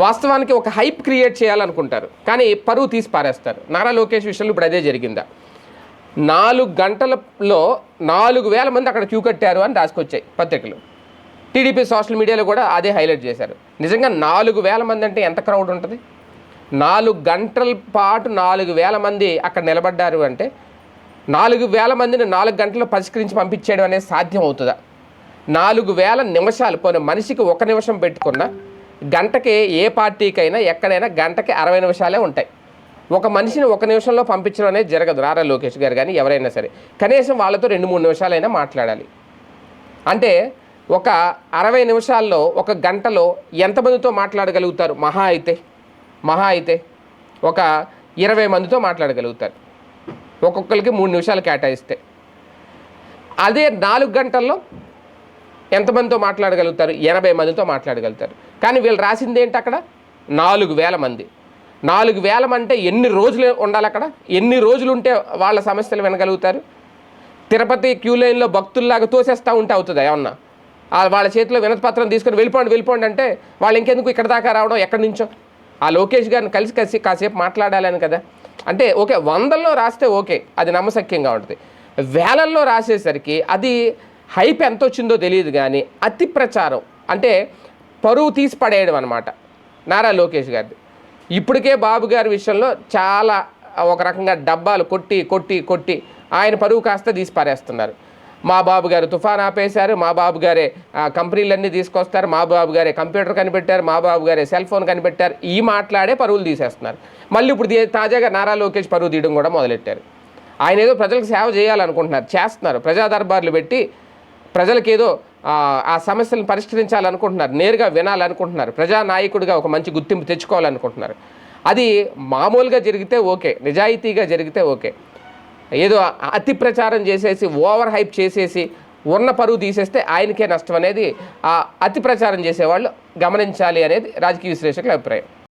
వాస్తవానికి ఒక hype create చేయాలనుకుంటారు. కానీ పరువు తీసి పారేస్తారు. నారా లోకేష్ విషయంలో ఇప్పుడు అదే జరిగిందా? నాలుగు గంటలలో నాలుగు వేల మంది అక్కడ క్యూ కట్టారు అని రాసుకొచ్చాయి పత్రికలు. టీడీపీ సోషల్ మీడియాలో కూడా అదే హైలైట్ చేశారు. నిజంగా నాలుగు వేల మంది అంటే ఎంత క్రౌడ్ ఉంటుంది? నాలుగు గంటల పాటు నాలుగు వేల మంది అక్కడ నిలబడ్డారు అంటే నాలుగు వేల మందిని నాలుగు గంటల్లో పరిష్కరించి పంపించేయడం అనేది సాధ్యం అవుతుందా? నాలుగు వేల నిమిషాలు పోనీ మనిషికి ఒక నిమిషం పెట్టుకున్నా గంటకి ఏ పార్టీకైనా ఎక్కడైనా గంటకి అరవై నిమిషాలే ఉంటాయి. ఒక మనిషిని ఒక నిమిషంలో పంపించడం అనేది జరగదు. రారా లోకేష్ గారు కానీ ఎవరైనా సరే. కనీసం వాళ్ళతో రెండు మూడు నిమిషాలైనా మాట్లాడాలి. అంటే ఒక అరవై నిమిషాల్లో ఒక గంటలో ఎంతమందితో మాట్లాడగలుగుతారు? మహా అయితే. మహా అయితే. ఒక ఇరవై మందితో మాట్లాడగలుగుతారు. ఒక్కొక్కరికి మూడు నిమిషాలు కేటాయిస్తే. అదే నాలుగు గంటల్లో ఎంతమందితో మాట్లాడగలుగుతారు? ఎనభై మందితో మాట్లాడగలుగుతారు. కానీ వీళ్ళు రాసింది ఏంటి అక్కడ? నాలుగు వేల మంది. నాలుగు వేల అంటే ఎన్ని రోజులు ఉండాలి అక్కడ? ఎన్ని రోజులు ఉంటే వాళ్ళ సమస్యలు వినగలుగుతారు? తిరుపతి క్యూ లైన్లో భక్తుల్లాగా తోసేస్తూ ఉంటే అవుతుంది ఏమన్నా? వాళ్ళ చేతిలో వినతిపత్రం తీసుకొని వెళ్ళిపోండి వెళ్ళిపోండి అంటే వాళ్ళు ఇంకెందుకు ఇక్కడ దాకా రావడం? ఎక్కడి నుంచో? ఆ లోకేష్ గారిని కలిసి కలిసి కాసేపు మాట్లాడాలని కదా. అంటే ఓకే వందల్లో రాస్తే ఓకే అది నమ్మశక్యంగా ఉంటుంది. వేలల్లో రాసేసరికి అది హైప్ ఎంత వచ్చిందో తెలియదు కానీ అతి ప్రచారం అంటే పరువు తీసి పడేయడం అనమాట నారా లోకేష్ గారిది. ఇప్పటికే బాబు గారి విషయంలో చాలా ఒక రకంగా డబ్బాలు కొట్టి కొట్టి కొట్టి ఆయన పరువు కాస్త తీసి పారేస్తున్నారు. మా బాబు గారు తుఫాన్ ఆపేశారు మా బాబు గారే ఆ, కంపెనీలన్నీ తీసుకొస్తారు మా బాబు గారే కంప్యూటర్ కనిపెట్టారు మా బాబు గారే సెల్ ఫోన్ కనిపెట్టారు ఈ మాట్లాడే పరువులు తీసేస్తున్నారు. మళ్ళీ ఇప్పుడు తాజాగా నారా లోకేష్ పరువు తీయడం కూడా మొదలెట్టారు. ఆయన ఏదో ప్రజలకు సేవ చేయాలనుకుంటున్నారు చేస్తున్నారు ప్రజాదర్బార్లు పెట్టి ప్రజలకి ఏదో ఆ, ఆ సమస్యలను పరిష్కరించాలనుకుంటున్నారు నేరుగా వినాలనుకుంటున్నారు ప్రజానాయకుడిగా ఒక మంచి గుర్తింపు తెచ్చుకోవాలనుకుంటున్నారు. అది మామూలుగా జరిగితే ఓకే నిజాయితీగా జరిగితే ఓకే. ఏదో అతి ప్రచారం చేసేసి ఓవర్ హైప్ చేసేసి ఉన్న పరువు తీసేస్తే ఆయనకే నష్టం అనేది ఆ అతి ప్రచారం చేసేవాళ్ళు గమనించాలి అనేది రాజకీయ విశ్లేషకుల అభిప్రాయం.